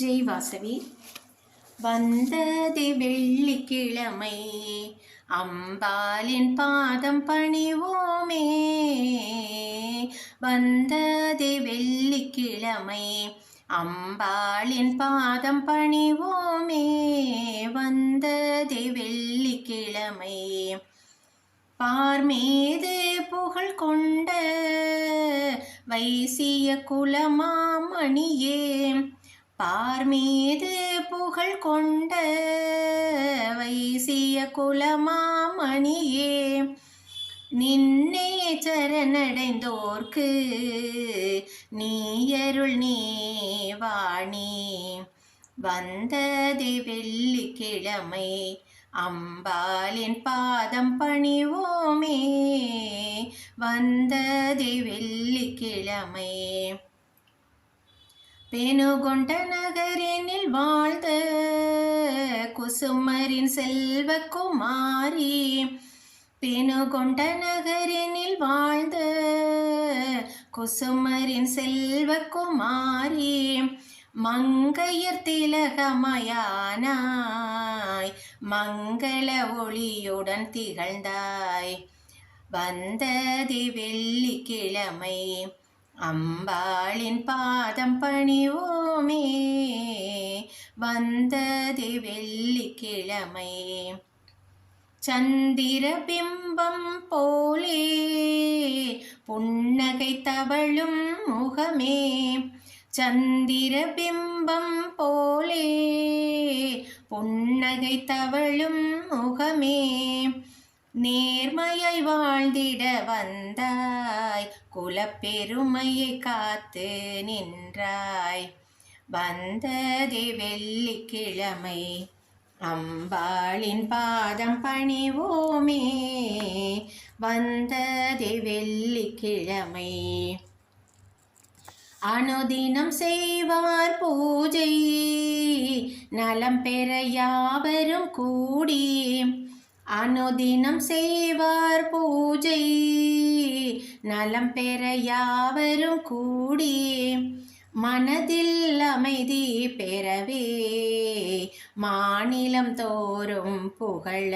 ஜெய் வாசவி. வந்தது வெள்ளிக்கிழமை அம்பாலின் பாதம் பணிவோமே. வந்தது வெள்ளிக்கிழமை அம்பாளின் பாதம் பணிவோமே. வந்தது வெள்ளிக்கிழமை பார்மீது புகழ் கொண்ட வைசிய குலமாமணியே. பார்மீது புகழ் கொண்ட வைசிய குலமாமணியே நின்னே சரணடைந்தோர்க்கு நீயருள் நீ வாணி. வந்தது வெள்ளிக்கிழமை அம்பாலின் பாதம் பணிவோமே வந்தது வெள்ளிக்கிழமை பெணுகொண்ட நகரினில் வாழ்ந்த குசுமரின் செல்வகுமாரி பெணுகொண்ட நகரினில் வாழ்ந்த குசுமரின் செல்வகுமாரி மங்கையர் திலகமயானாய் மங்கள ஒளியுடன் திகழ்ந்தாய். வந்ததி வெள்ளிக்கிழமை அம்பாளின் பாதம் பணிவோமே வந்தது வெள்ளிக்கிழமை சந்திர பிம்பம் போலே புன்னகை தவழும் முகமே. சந்திர பிம்பம் போலே புன்னகை தவழும் முகமே. நேர்மையை வாழ்ந்திட வந்தாய். குலப்பெருமையை காத்து நின்றாய். வந்ததே வெள்ளிக்கிழமை. அம்பாளின் பாதம் பணிவோமே. வந்ததே வெள்ளிக்கிழமை. அனுதினம் செய்வார் பூஜை. நலம் பெற யாவரும் கூடி. அனுதினம் செய்வார் பூஜை. நலம் பெற யாவரும் கூடி மனதில் அமைதி பெறவே மாநிலம் தோறும் புகழ.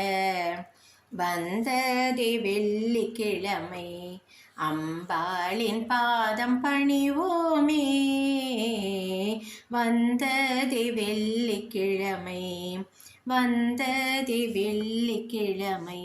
வந்தது வெள்ளிக்கிழமை அம்பாளின் பாதம் பணிவோமே. வந்தது வெள்ளிக்கிழமை வந்ததி வெள்ளிக்கிழமை.